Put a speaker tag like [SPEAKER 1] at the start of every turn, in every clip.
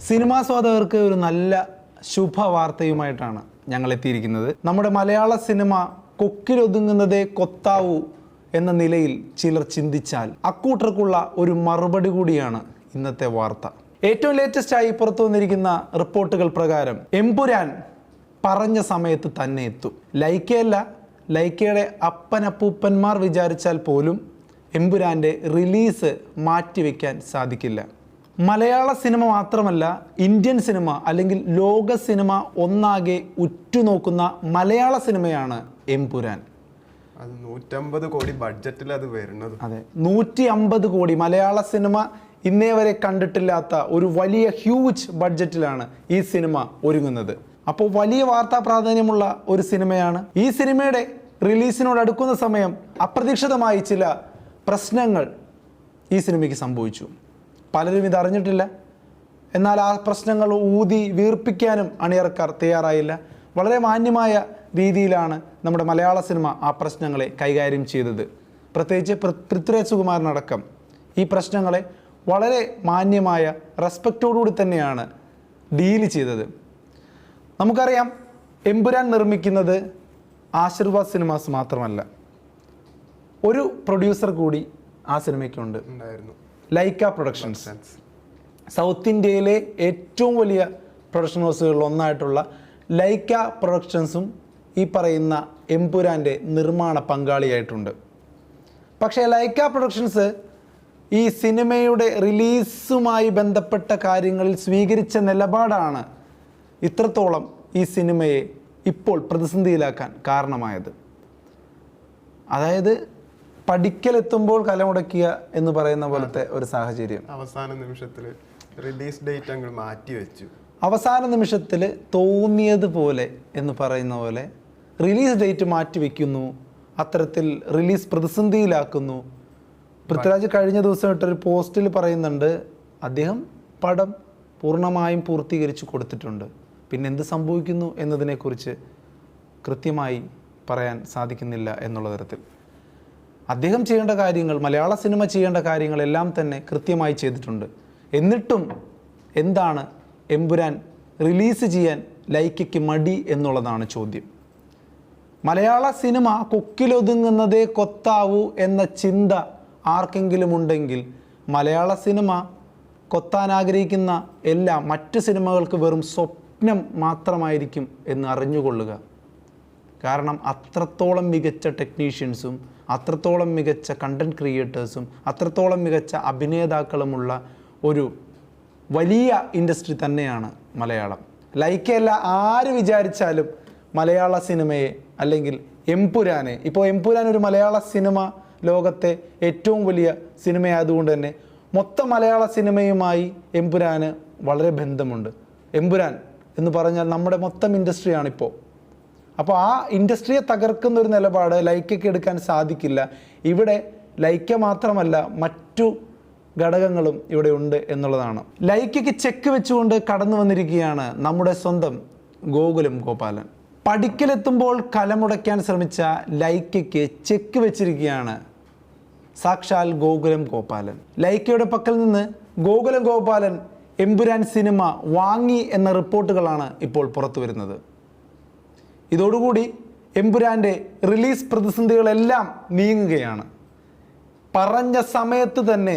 [SPEAKER 1] സിനിമാസ്വാദകർക്ക് ഒരു നല്ല ശുഭവാർത്തയുമായിട്ടാണ് ഞങ്ങൾ എത്തിയിരിക്കുന്നത്. നമ്മുടെ മലയാള സിനിമ കൊക്കിലൊതുങ്ങുന്നതേ കൊത്താവൂ എന്ന നിലയിൽ ചിലർ ചിന്തിച്ചാൽ അക്കൂട്ടർക്കുള്ള ഒരു മറുപടി കൂടിയാണ് ഇന്നത്തെ വാർത്ത. ഏറ്റവും ലേറ്റസ്റ്റ് ആയി പുറത്തു വന്നിരിക്കുന്ന റിപ്പോർട്ടുകൾ പ്രകാരം എമ്പുരാൻ പറഞ്ഞ സമയത്ത് തന്നെ എത്തും. ലൈക്കയല്ല ലൈക്കയുടെ അപ്പനപ്പൂപ്പന്മാർ വിചാരിച്ചാൽ പോലും എമ്പുരാന്റെ റിലീസ് മാറ്റിവെക്കാൻ സാധിക്കില്ല. മലയാള സിനിമ മാത്രമല്ല ഇന്ത്യൻ സിനിമ അല്ലെങ്കിൽ ലോക സിനിമ ഒന്നാകെ ഉറ്റുനോക്കുന്ന മലയാള സിനിമയാണ് എംപുരാൻ
[SPEAKER 2] അത് നൂറ്റമ്പത് കോടി ബഡ്ജറ്റിൽ അത് വരുന്നത്.
[SPEAKER 1] അതെ നൂറ്റി അമ്പത് കോടി. മലയാള സിനിമ ഇന്നേ വരെ കണ്ടിട്ടില്ലാത്ത ഒരു വലിയ ഹ്യൂജ് ബഡ്ജറ്റിലാണ് ഈ സിനിമ ഒരുങ്ങുന്നത്. അപ്പോൾ വലിയ വാർത്താ പ്രാധാന്യമുള്ള ഒരു സിനിമയാണ്. ഈ സിനിമയുടെ റിലീസിനോട് അടുക്കുന്ന സമയം അപ്രതീക്ഷിതമായി ചില പ്രശ്നങ്ങൾ ഈ സിനിമയ്ക്ക് സംഭവിച്ചു. പലരും ഇത് അറിഞ്ഞിട്ടില്ല. എന്നാൽ ആ പ്രശ്നങ്ങൾ ഊതി വീർപ്പിക്കാനും അണിയറക്കാർ തയ്യാറായില്ല. വളരെ മാന്യമായ രീതിയിലാണ് നമ്മുടെ മലയാള സിനിമ ആ പ്രശ്നങ്ങളെ കൈകാര്യം ചെയ്തത്. പ്രത്യേകിച്ച് പൃഥ്വിരാജ് സുകുമാരനടക്കം ഈ പ്രശ്നങ്ങളെ വളരെ മാന്യമായ റെസ്പെക്റ്റോടുകൂടി തന്നെയാണ് ഡീൽ ചെയ്തത്. നമുക്കറിയാം എമ്പുരാൻ നിർമ്മിക്കുന്നത് ആശീർവാദ് സിനിമാസ് മാത്രമല്ല. ഒരു പ്രൊഡ്യൂസർ കൂടി ആ സിനിമയ്ക്കുണ്ട്.
[SPEAKER 2] ഉണ്ടായിരുന്നു.
[SPEAKER 1] ലൈക്ക പ്രൊഡക്ഷൻസ് സൗത്ത് ഇന്ത്യയിലെ ഏറ്റവും വലിയ പ്രൊഡക്ഷൻ ഹൗസുകളിൽ ഒന്നായിട്ടുള്ള ലൈക്ക പ്രൊഡക്ഷൻസും ഈ പറയുന്ന എംപുരാന്റെ നിർമ്മാണ പങ്കാളിയായിട്ടുണ്ട്. പക്ഷേ ലൈക്ക പ്രൊഡക്ഷൻസ് ഈ സിനിമയുടെ റിലീസുമായി ബന്ധപ്പെട്ട കാര്യങ്ങളിൽ സ്വീകരിച്ച നിലപാടാണ് ഇത്രത്തോളം ഈ സിനിമയെ ഇപ്പോൾ പ്രതിസന്ധിയിലാക്കാൻ കാരണമായത്. അതായത് പഠിക്കലെത്തുമ്പോൾ കലമുടക്കുക എന്ന് പറയുന്ന പോലത്തെ ഒരു സാഹചര്യം.
[SPEAKER 2] അവസാന നിമിഷത്തിൽ റിലീസ് ഡേറ്റ് അങ്ങ് മാറ്റി വെച്ചു.
[SPEAKER 1] അവസാന നിമിഷത്തിൽ തോന്നിയതുപോലെ എന്ന് പറയുന്ന പോലെ റിലീസ് ഡേറ്റ് മാറ്റി വെക്കുന്നു. അത്തരത്തിൽ റിലീസ് പ്രതിസന്ധിയിലാക്കുന്നു. പൃഥ്വിരാജ് കഴിഞ്ഞ ദിവസം ഇട്ടൊരു പോസ്റ്റിൽ പറയുന്നുണ്ട് അദ്ദേഹം പടം പൂർണമായും പൂർത്തീകരിച്ച് കൊടുത്തിട്ടുണ്ട്. പിന്നെ എന്ത് സംഭവിക്കുന്നു എന്നതിനെക്കുറിച്ച് കൃത്യമായി പറയാൻ സാധിക്കുന്നില്ല എന്നുള്ള തരത്തിൽ. അദ്ദേഹം ചെയ്യേണ്ട കാര്യങ്ങൾ മലയാള സിനിമ ചെയ്യേണ്ട കാര്യങ്ങളെല്ലാം തന്നെ കൃത്യമായി ചെയ്തിട്ടുണ്ട്. എന്നിട്ടും എന്താണ് എമ്പുരാൻ റിലീസ് ചെയ്യാൻ ലൈക്കയ്ക്ക് മടി എന്നുള്ളതാണ് ചോദ്യം. മലയാള സിനിമ കൊക്കിലൊതുങ്ങുന്നതേ കൊത്താവൂ എന്ന ചിന്ത ആർക്കെങ്കിലും ഉണ്ടെങ്കിൽ മലയാള സിനിമ കൊത്താൻ ആഗ്രഹിക്കുന്ന എല്ലാ മറ്റ് സിനിമകൾക്ക് വെറും സ്വപ്നം മാത്രമായിരിക്കും എന്ന് അറിഞ്ഞുകൊള്ളുക. കാരണം അത്രത്തോളം മികച്ച ടെക്നീഷ്യൻസും അത്രത്തോളം മികച്ച കണ്ടന്റ് ക്രിയേറ്റേഴ്സും അത്രത്തോളം മികച്ച അഭിനേതാക്കളുമുള്ള ഒരു വലിയ ഇൻഡസ്ട്രി തന്നെയാണ് മലയാളം. ലൈക്കല്ല ആര് വിചാരിച്ചാലും മലയാള സിനിമയെ അല്ലെങ്കിൽ എംപുരാനെ ഇപ്പോൾ എംപുരാൻ ഒരു മലയാള സിനിമ ലോകത്തെ ഏറ്റവും വലിയ സിനിമയായതുകൊണ്ട് തന്നെ മൊത്തം മലയാള സിനിമയുമായി എംപുരാന് വളരെ ബന്ധമുണ്ട്. എംപുരാൻ എന്ന് പറഞ്ഞാൽ നമ്മുടെ മൊത്തം ഇൻഡസ്ട്രിയാണിപ്പോൾ അപ്പോൾ ആ ഇൻഡസ്ട്രിയെ തകർക്കുന്ന ഒരു നിലപാട് ലൈക്കയ്ക്ക് എടുക്കാൻ സാധിക്കില്ല. ഇവിടെ ലൈക്ക മാത്രമല്ല മറ്റു ഘടകങ്ങളും ഇവിടെ ഉണ്ട് എന്നുള്ളതാണ്. ലൈക്കയ്ക്ക് ചെക്ക് വെച്ചുകൊണ്ട് കടന്നു വന്നിരിക്കുകയാണ് നമ്മുടെ സ്വന്തം ഗോകുലം ഗോപാലൻ. പഠിക്കലെത്തുമ്പോൾ കലമുടയ്ക്കാൻ ശ്രമിച്ച ലൈക്കയ്ക്ക് ചെക്ക് വെച്ചിരിക്കുകയാണ് സാക്ഷാൽ ഗോകുലം ഗോപാലൻ. ലൈക്കയുടെ പക്കൽ നിന്ന് ഗോകുലം ഗോപാലൻ എമ്പുരാൻ സിനിമ വാങ്ങി എന്ന റിപ്പോർട്ടുകളാണ് ഇപ്പോൾ പുറത്തു വരുന്നത് ഇതോടുകൂടി എമ്പുരാന്റെ റിലീസ് പ്രതിസന്ധികളെല്ലാം നീങ്ങുകയാണ്. പറഞ്ഞ സമയത്ത് തന്നെ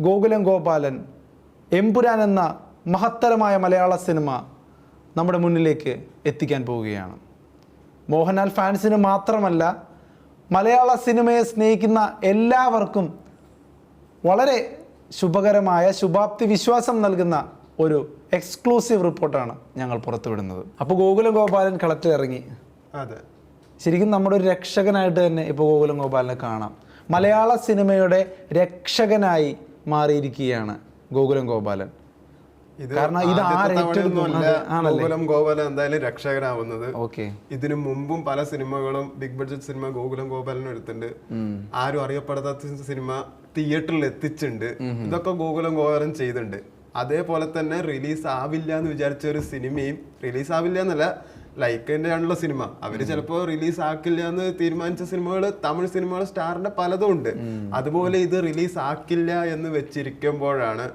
[SPEAKER 1] ഗോകുലം ഗോപാലൻ എമ്പുരാൻ എന്ന മഹത്തരമായ മലയാള സിനിമ നമ്മുടെ മുന്നിലേക്ക് എത്തിക്കാൻ പോവുകയാണ്. മോഹൻലാൽ ഫാൻസിന് മാത്രമല്ല മലയാള സിനിമയെ സ്നേഹിക്കുന്ന എല്ലാവർക്കും വളരെ ശുഭകരമായ ശുഭാപ്തി വിശ്വാസം നൽകുന്ന ഒരു എക്സ്ക്ലൂസീവ് റിപ്പോർട്ടാണ് ഞങ്ങൾ പുറത്തുവിടുന്നത്. അപ്പോൾ ഗോകുലം ഗോപാലൻ കളക്ടർ ഇറങ്ങി.
[SPEAKER 2] അതെ.
[SPEAKER 1] ശരിക്കും നമ്മുടെ ഒരു രക്ഷകനായിട്ട് തന്നെ ഇപ്പോൾ ഗോകുലം ഗോപാലിനെ കാണാം. മലയാള സിനിമയുടെ രക്ഷകനായി മാറിയിരിക്കുകയാണ് ഗോകുലം ഗോപാലൻ. കാരണം ഇത്?
[SPEAKER 2] ഗോകുലം ഗോപാലൻ എന്തായാലും രക്ഷകനാവുന്നത്.
[SPEAKER 1] ഓക്കെ.
[SPEAKER 2] ഇതിനു മുമ്പും പല സിനിമകളും big budget cinema Gokulam Gopalan എടുത്തിട്ടുണ്ട്. ആരും അറിയപ്പെടാത്ത സിനിമ തിയേറ്ററിൽ എത്തിച്ചിട്ടുണ്ട്. ഇതൊക്കെ ഗോകുലം ഗോപാലൻ ചെയ്തിട്ടുണ്ട്. അതേപോലെ തന്നെ റിലീസ് ആവില്ല എന്ന് വിചാരിച്ച ഒരു സിനിമയും റിലീസ് ആവില്ല എന്നല്ല ലൈക്കിന്റെ ആണല്ലോ സിനിമ അവർ ചിലപ്പോൾ റിലീസ് ആക്കില്ല എന്ന് തീരുമാനിച്ച സിനിമകൾ തമിഴ് സിനിമകൾ സ്റ്റാറിന്റെ പലതും ഉണ്ട് അതുപോലെ ഇത് റിലീസ് ആക്കില്ല എന്ന് വെച്ചിരിക്കുമ്പോഴാണ്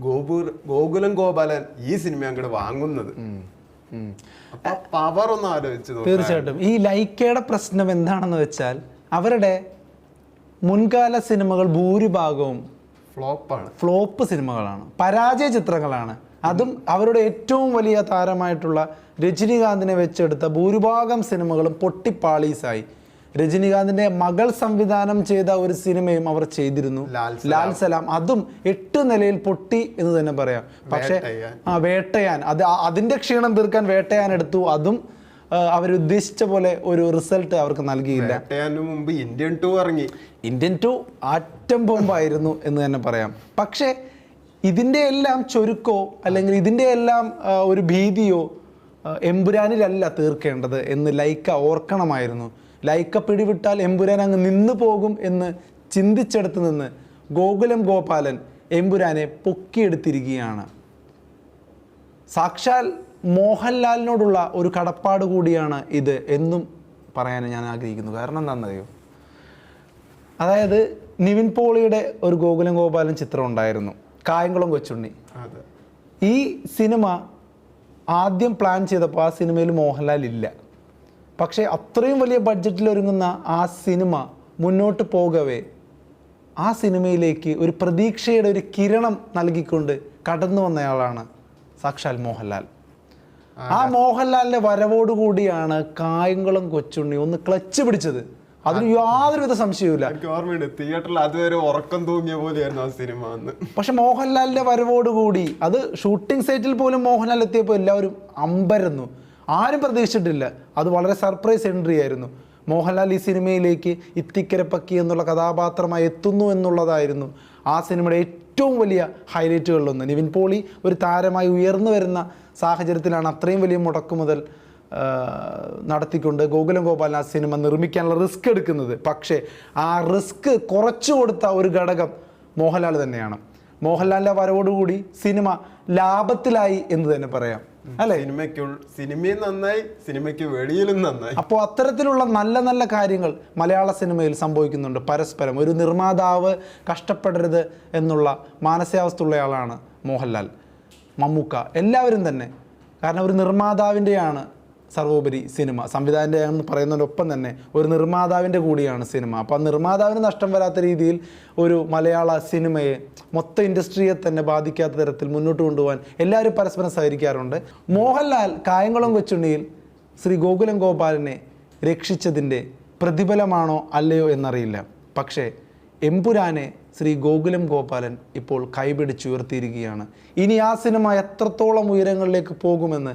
[SPEAKER 2] ഗോപുർ ഗോകുലം ഗോപാലൻ ഈ സിനിമ അങ്ങോട്ട് വാങ്ങുന്നത്. പവർ ഒന്ന് ആലോചിച്ച്
[SPEAKER 1] തീർച്ചയായിട്ടും. ഈ ലൈക്കയുടെ പ്രശ്നം എന്താണെന്ന് വെച്ചാൽ അവരുടെ മുൻകാല സിനിമകൾ ഭൂരിഭാഗവും
[SPEAKER 2] ഫ്ലോപ്പാണ്.
[SPEAKER 1] ഫ്ലോപ്പ് സിനിമകളാണ്. പരാജയ ചിത്രങ്ങളാണ്. അതും അവരുടെ ഏറ്റവും വലിയ താരമായിട്ടുള്ള രജനികാന്തിനെ വെച്ചെടുത്ത ഭൂരിഭാഗം സിനിമകളും പൊട്ടിപ്പാളീസായി. രജനികാന്തിന്റെ മകൾ സംവിധാനം ചെയ്ത ഒരു സിനിമയും അവർ ചെയ്തിരുന്നു.
[SPEAKER 2] ലാൽ
[SPEAKER 1] സലാം. അതും എട്ട് നിലയിൽ പൊട്ടി എന്ന് തന്നെ പറയാം. പക്ഷേ ആ വേട്ടയാൻ. അത് അതിന്റെ ക്ഷീണം തീർക്കാൻ വേട്ടയാൻ എടുത്തു. അതും അവരുദ്ദേശിച്ച പോലെ ഒരു റിസൾട്ട് അവർക്ക് നൽകിയില്ല.
[SPEAKER 2] മുമ്പ് ഇന്ത്യൻ ടു ഇറങ്ങി.
[SPEAKER 1] ഇന്ത്യൻ ടു ആറ്റം ബോംബായിരുന്നു എന്ന് തന്നെ പറയാം. പക്ഷേ ഇതിന്റെ എല്ലാം ചുരുക്കോ അല്ലെങ്കിൽ ഇതിന്റെ എല്ലാം ഒരു ഭീതിയോ എമ്പുരാനിലല്ല തീർക്കേണ്ടത് എന്ന് ലൈക്ക ഓർക്കണമായിരുന്നു. ലൈക്ക പിടിവിട്ടാൽ എമ്പുരാൻ അങ്ങ് നിന്നു പോകും എന്ന് ചിന്തിച്ചെടുത്ത് നിന്ന് ഗോകുലം ഗോപാലൻ എമ്പുരാനെ പൊക്കിയെടുത്തിരിക്കുകയാണ്. സാക്ഷാൽ മോഹൻലാലിനോടുള്ള ഒരു കടപ്പാട് കൂടിയാണ് ഇത് എന്നും പറയാൻ ഞാൻ ആഗ്രഹിക്കുന്നു. കാരണം എന്താണെന്നറിയോ? അതായത് നിവിൻ പോളിയുടെ ഒരു ഗോകുലം ഗോപാലൻ ചിത്രം ഉണ്ടായിരുന്നു. കായംകുളം കൊച്ചുണ്ണി. ഈ സിനിമ ആദ്യം പ്ലാൻ ചെയ്തപ്പോൾ ആ സിനിമയിൽ മോഹൻലാൽ ഇല്ല. പക്ഷേ അത്രയും വലിയ ബഡ്ജറ്റിൽ ഒരുങ്ങുന്ന ആ സിനിമ മുന്നോട്ട് പോകവേ ആ സിനിമയിലേക്ക് ഒരു പ്രതീക്ഷയുടെ ഒരു കിരണം നൽകിക്കൊണ്ട് കടന്നു വന്നയാളാണ് സാക്ഷാൽ മോഹൻലാൽ. ആ മോഹൻലാലിന്റെ വരവോട് കൂടിയാണ് കായംകുളം കൊച്ചുണ്ണി ഒന്ന് ക്ലച്ച് പിടിച്ചത്. അതിന് യാതൊരുവിധ സംശയവുമില്ല.
[SPEAKER 2] എനിക്ക് ഓർമ്മയുണ്ട് തിയേറ്ററിൽ അതുവരെ ഉറക്കം തൂങ്ങിയ പോലെയായിരുന്നു ആ സിനിമ അന്ന്.
[SPEAKER 1] പക്ഷെ മോഹൻലാലിന്റെ വരവോടുകൂടി അത് ഷൂട്ടിംഗ് സൈറ്റിൽ പോലും മോഹൻലാൽ എത്തിയപ്പോൾ എല്ലാവരും അമ്പരന്നു. ആരും പ്രതീക്ഷിച്ചിട്ടില്ല. അത് വളരെ സർപ്രൈസ് എൻട്രി ആയിരുന്നു. മോഹൻലാൽ ഈ സിനിമയിലേക്ക് ഇത്തിക്കരപ്പക്കി എന്നുള്ള കഥാപാത്രമായി എത്തുന്നു എന്നുള്ളതായിരുന്നു ആ സിനിമയുടെ ഏറ്റവും വലിയ ഹൈലൈറ്റുകളിലൊന്ന് നിവിൻ പോളി ഒരു താരമായി ഉയർന്നു വരുന്ന സാഹചര്യത്തിലാണ് അത്രയും വലിയ മുടക്കു മുതൽ നടത്തിക്കൊണ്ട് ഗോകുലം ഗോപാലൻ സിനിമ നിർമ്മിക്കാനുള്ള റിസ്ക് എടുക്കുന്നത്. പക്ഷേ ആ റിസ്ക് കുറച്ചു കൊടുത്ത ഒരു ഘടകം മോഹൻലാൽ തന്നെയാണ്. മോഹൻലാലിന്റെ വരവോടുകൂടി സിനിമ ലാഭത്തിലായി എന്ന് തന്നെ പറയാം. അല്ലേ?
[SPEAKER 2] സിനിമയ്ക്ക് സിനിമയും നന്നായി സിനിമയ്ക്ക് വെളിയിലും നന്നായി.
[SPEAKER 1] അപ്പോൾ അത്തരത്തിലുള്ള നല്ല നല്ല കാര്യങ്ങൾ മലയാള സിനിമയിൽ സംഭവിക്കുന്നുണ്ട്. പരസ്പരം ഒരു നിർമ്മാതാവ് കഷ്ടപ്പെടരുത് എന്നുള്ള മാനസികാവസ്ഥ ഉള്ളയാളാണ് മോഹൻലാൽ. മമ്മൂക്ക. എല്ലാവരും തന്നെ. കാരണം ഒരു നിർമ്മാതാവിന്റെയാണ് സർവോപരി സിനിമ. സംവിധാനന്റെ പറയുന്നതിനൊപ്പം തന്നെ ഒരു നിർമ്മാതാവിന്റെ കൂടിയാണ് സിനിമ. അപ്പോൾ ആ നിർമ്മാതാവിന് നഷ്ടം വരാത്ത രീതിയിൽ ഒരു മലയാള സിനിമയെ മൊത്ത ഇൻഡസ്ട്രിയെ തന്നെ ബാധിക്കാത്ത തരത്തിൽ മുന്നോട്ട് കൊണ്ടുപോകാൻ എല്ലാവരും പരസ്പരം സഹകരിക്കാറുണ്ട്. മോഹൻലാൽ കായംകുളം കൊച്ചുണ്ണിയിൽ ശ്രീ ഗോകുലം ഗോപാലിനെ രക്ഷിച്ചതിന്റെ പ്രതിഫലമാണോ അല്ലയോ എന്നറിയില്ല. പക്ഷേ എമ്പുരാനെ ശ്രീ ഗോകുലം ഗോപാലൻ ഇപ്പോൾ കൈപിടിച്ചുയർത്തിയിരിക്കുകയാണ്. ഇനി ആ സിനിമ എത്രത്തോളം ഉയരങ്ങളിലേക്ക് പോകുമെന്ന്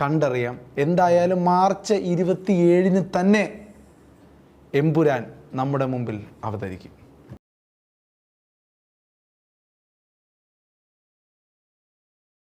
[SPEAKER 1] കണ്ടറിയാം. എന്തായാലും മാർച്ച് ഇരുപത്തിയേഴിന് തന്നെ എമ്പുരാൻ നമ്മുടെ മുമ്പിൽ അവതരിക്കും.